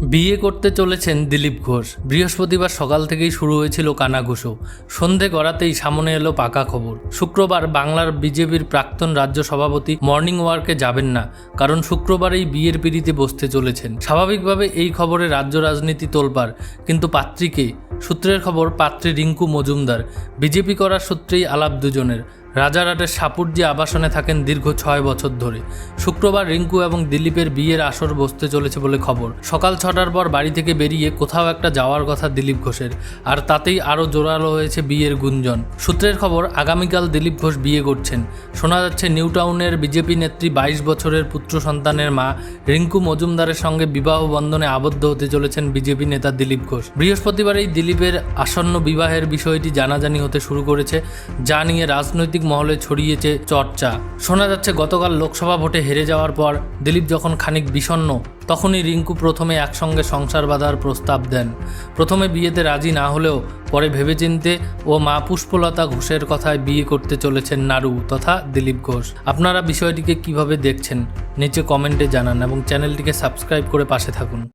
বিয়ে করতে চলেছেন দিলীপ ঘোষ। বৃহস্পতিবার সকাল থেকেই শুরু হয়েছিল কানাঘুষো সন্ধে গড়াতেই সামনে এলো পাকা খবর। শুক্রবার বাংলার বিজেপির প্রাক্তন রাজ্য সভাপতি মর্নিং ওয়ার্কে যাবেন না, কারণ শুক্রবারেই বিয়ের পিড়িতে বসতে চলেছেন। স্বাভাবিকভাবে এই খবরে রাজ্য রাজনীতি তোলপাড়, কিন্তু পাত্রীকে সূত্রের খবর, পাত্রী রিঙ্কু মজুমদার। বিজেপি করার সূত্রেই আলাপ দুজনের। রাজারহাটের সাপুরজি আবাসনে থাকেন দীর্ঘ ছয় বছর ধরে। শুক্রবার রিঙ্কু এবং দিলীপের বিয়ের আসর বসতে চলেছে বলে খবর। সকাল ছটার পর বাড়ি থেকে বেরিয়ে কোথাও একটা যাওয়ার কথা দিলীপ ঘোষের, আর তাতেই আরও জোরালো হয়েছে বিয়ের গুঞ্জন। সূত্রের খবর, আগামীকাল দিলীপ ঘোষ বিয়ে করছেন। শোনা যাচ্ছে নিউ টাউনের বিজেপি নেত্রী বাইশ বছরের পুত্র সন্তানের মা রিঙ্কু মজুমদারের সঙ্গে বিবাহ বন্ধনে আবদ্ধ হতে চলেছেন বিজেপি নেতা দিলীপ ঘোষ। বৃহস্পতিবারেই দিলীপের আসন্ন বিবাহের বিষয়টি জানাজানি হতে শুরু করেছে, যা নিয়ে রাজনৈতিক মহলে ছড়িয়েছে চর্চা। শোনা যাচ্ছে, গতকাল লোকসভা ভোটে হেরে যাওয়ার পর দিলীপ যখন খানিক বিষণ্ণ, তখনই রিঙ্কু প্রথমে একসঙ্গে সংসার বাঁধার প্রস্তাব দেন। প্রথমে বিয়েতে রাজি না হলেও পরে ভেবেচিন্তে ও মা পুষ্পলতা ঘোষের কথায় বিয়ে করতে চলেছেন নারু তথা দিলীপ ঘোষ। আপনারা বিষয়টিকে কীভাবে দেখছেন, নিচে কমেন্টে জানান এবং চ্যানেলটিকে সাবস্ক্রাইব করে পাশে থাকুন।